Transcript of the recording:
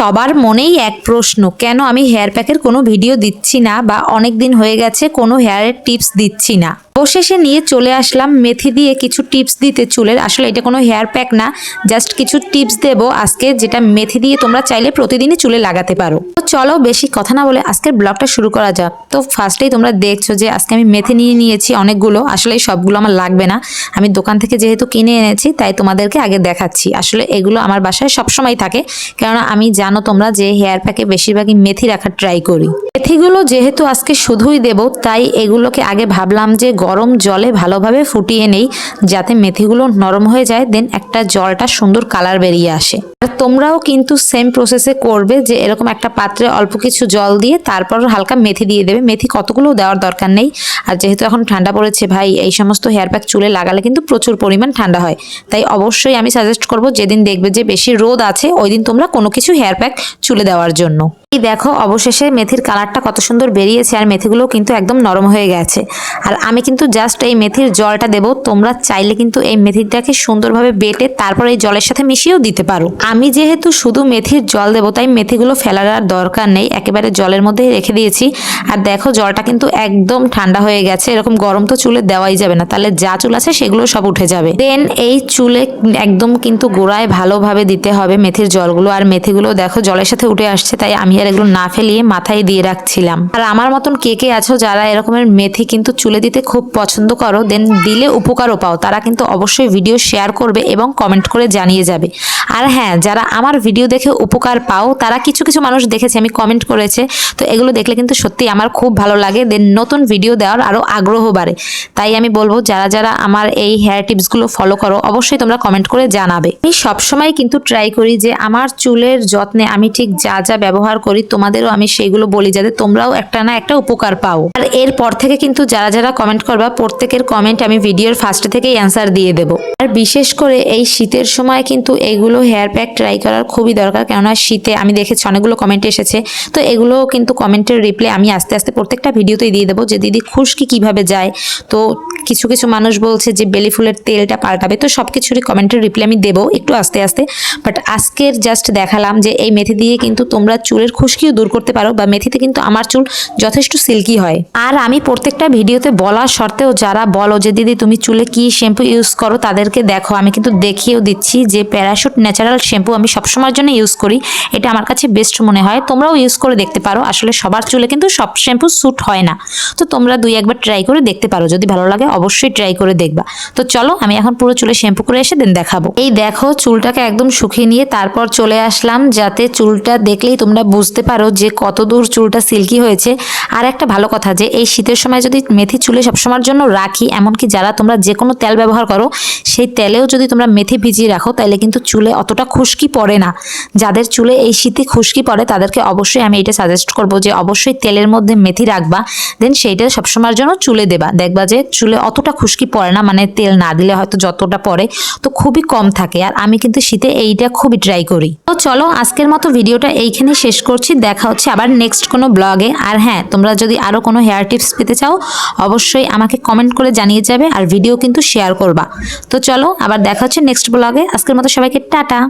সবার মনেই এক প্রশ্ন, কেন আমি হেয়ার প্যাকের কোনো ভিডিও দিচ্ছি না বা অনেক দিন হয়ে গেছে কোনো হেয়ারের টিপস দিচ্ছি না? অবশেষে নিয়ে চলে আসলাম। মেথি দিয়ে কিছু টিপস দিতে চুলের। আসলে এটা কোনো হেয়ার প্যাক না, জাস্ট কিছু টিপস দেবো আজকে, যেটা মেথি দিয়ে তোমরা চাইলে প্রতিদিনই চুলে লাগাতে পারো। তো চলো বেশি কথা না বলে আজকের ব্লগটা শুরু করা যাক। তো ফার্স্টেই তোমরা দেখছ যে আজকে আমি মেথি নিয়ে নিয়েছি অনেকগুলো। আসলে সবগুলো আমার লাগবে না। আমি দোকান থেকে যেহেতু কিনে এনেছি, তাই তোমাদেরকে আগে দেখাচ্ছি। আসলে এগুলো আমার বাসায় সবসময় থাকে। কেননা আমি জানো তোমরা যে হেয়ার প্যাকে বেশিরভাগই মেথি রাখার ট্রাই করি। মেথিগুলো যেহেতু আজকে শুধুই দেব, তাই এগুলোকে আগে ভাবলাম যে গরম জলে ভালোভাবে ফুটিয়ে নেই, যাতে মেথিগুলো নরম হয়ে যায় দেন একটা জলটা সুন্দর কালার বেরিয়ে আসে। আর তোমরাও কিন্তু সেম প্রসেসে করবে যে এরকম একটা পাত্রে অল্প কিছু জল দিয়ে তারপর হালকা মেথি দিয়ে দেবে। মেথি কতগুলো দেওয়ার দরকার নেই। আর যেহেতু এখন ঠান্ডা পড়েছে ভাই, এই সমস্ত হেয়ার প্যাক চুলে লাগালে কিন্তু প্রচুর পরিমাণ ঠান্ডা হয়। তাই অবশ্যই আমি সাজেস্ট করব যেদিন দেখবে যে বেশি রোদ আছে ওই দিন তোমরা কোনো কিছু হেয়ার প্যাক চুলে দেওয়ার জন্য। এই দেখো অবশেষে মেথির কালারটা কত সুন্দর বেরিয়েছে আর মেথিগুলো কিন্তু একদম নরম হয়ে গেছে। আর আমি কিন্তু জাস্ট এই মেথির জলটা দেব, তোমরা চাইলে কিন্তু এই মেথিটাকে সুন্দরভাবে বেটে তারপর এই জলের সাথে মিশিয়েও দিতে পারো। আমি যেহেতু শুধু মেথির জল দেবো, তাই মেথিগুলো ফেলার আর দরকার নেই। একেবারে জলের মধ্যে রেখে দিয়েছি। আর দেখো, জলটা কিন্তু একদম ঠান্ডা হয়ে গেছে। এরকম গরম তো চুলে দেওয়াই যাবে না। তাহলে যা চুল আছে সেগুলো সব উঠে যাবে। দেন এই চুলে একদম কিন্তু গোড়ায় ভালোভাবে দিতে হবে মেথির জলগুলো। আর মেথিগুলো দেখো, জলের সাথে উঠে আসছে, তাই আমি আর এগুলো না ফেলিয়ে মাথায় দিয়ে রাখছিলাম। আর আমার মতন কে কে আছো যারা এরকমের মেথি কিন্তু চুলে দিতে খুব পছন্দ করো দেন দিলে উপকারও পাও। তারা কিন্তু অবশ্যই ভিডিও শেয়ার করবে এবং কমেন্ট করে জানিয়ে যাবে। আর হ্যাঁ যারা আমার ভিডিও দেখে উপকার পাও, তারা কিছু কিছু মানুষ দেখেছে, আমি কমেন্ট করেছে। তো এগুলো দেখলে কিন্তু সত্যি আমার খুব ভালো লাগে। দেন নতুন ভিডিও দেওয়ার আরও আগ্রহ বাড়ে। তাই আমি বলব, যারা যারা আমার এই হেয়ার টিপসগুলো ফলো করো, অবশ্যই তোমরা কমেন্ট করে জানাবে। আমি সবসময় কিন্তু ট্রাই করি যে আমার চুলের যত্নে আমি ঠিক যা যা ব্যবহার করি, তোমাদেরও আমি সেইগুলো বলি যাতে তোমরাও একটা না একটা উপকার পাও। আর এরপর থেকে কিন্তু যারা যারা কমেন্ট করবা, প্রত্যেকের কমেন্ট আমি ভিডিওর ফার্স্টে থেকেই অ্যান্সার দিয়ে দেবো। আর বিশেষ করে এই শীতের সময় কিন্তু এগুলো হেয়ার প্যাক ট্রাই করার খুবই দরকার। কেননা শীতে আমি দেখেছি অনেকগুলো কমেন্ট এসেছে। তো এগুলো কিন্তু কমেন্টের রিপ্লে আমি আস্তে আস্তে প্রত্যেকটা ভিডিওতেই দিয়ে দেবো যে দিদি খুশকি কীভাবে যায়? তো কিছু কিছু মানুষ বলছে যে বেলি ফুলের তেলটা পাল্টাবে। তো সব কিছুরই কমেন্টের রিপ্লে আমি দেবো একটু আস্তে আস্তে। বাট আজকের জাস্ট দেখালাম যে এই মেথি দিয়ে কিন্তু তোমরা চুলের খুশকিও দূর করতে পারো বা মেথিতে কিন্তু আমার চুল যথেষ্ট সিল্কি হয়। আর আমি প্রত্যেকটা ভিডিওতে বলার সত্ত্বেও যারা বলো যে দিদি তুমি চুলে কি শ্যাম্পু ইউজ করো তাদেরকে দেখো। আমি কিন্তু দেখিয়েও দিচ্ছি যে প্যারাশুট ন্যাচারাল শ্যাম্পু আমি সবসময়ের জন্য ইউজ করি। এটা আমার কাছে বেস্ট মনে হয়। তোমরাও ইউজ করে দেখতে পারো। আসলে সবার চুলে কিন্তু সব শ্যাম্পু স্যুট হয় না। তো তোমরা দুই একবার ট্রাই করে দেখতে পারো। যদি ভালো লাগে অবশ্যই ট্রাই করে দেখবা। তো চলো আমি এখন পুরো চুলে শ্যাম্পু করে এসে দেন দেখাবো। এই দেখো চুলটাকে একদম শুকিয়ে নিয়ে তারপর চলে আসলাম যাতে চুলটা দেখলেই তোমরা বুঝতে পারো যে কত দূর চুলটা সিল্কি হয়েছে। আর একটা ভালো কথা যে এই শীতের সময় যদি মেথি চুলে সবসময়ের জন্য রাখি, এমনকি যারা তোমরা যে কোনো তেল ব্যবহার করো, সেই তেলেও যদি তোমরা মেথি ভিজিয়ে রাখো, তাহলে কিন্তু চুলে অতটা খুশকি পড়ে না। যাদের চুলে এই শীতে খুশকি পড়ে, তাদেরকে অবশ্যই আমি এটা সাজেস্ট করব যে, অবশ্যই তেলের মধ্যে মেথি রাখবা দেন সেইটা সবসময়ের জন্য চুলে দেবা। দেখবা যে, চুলে অতটা খুশকি পড়ে না মানে তেল না দিলে হয়তো যতটা পড়ে, তো খুবই কম থাকে। আর আমি কিন্তু শীতে এইটা খুবই ট্রাই করি। তো চলো, আজকের মতো ভিডিওটা এইখানে শেষ করছি। দেখা হচ্ছে আবার নেক্সট কোনো ব্লগে আর হ্যাঁ তোমরা যদি আরও কোনো হেয়ার টিপস পেতে চাও, অবশ্যই আমাকে কমেন্ট করে জানিয়ে যাবে, আর ভিডিও কিন্তু শেয়ার করবা। তো চলো, আবার দেখা হচ্ছে নেক্সট ব্লগে আজকের মতো সবাইকে টাটা!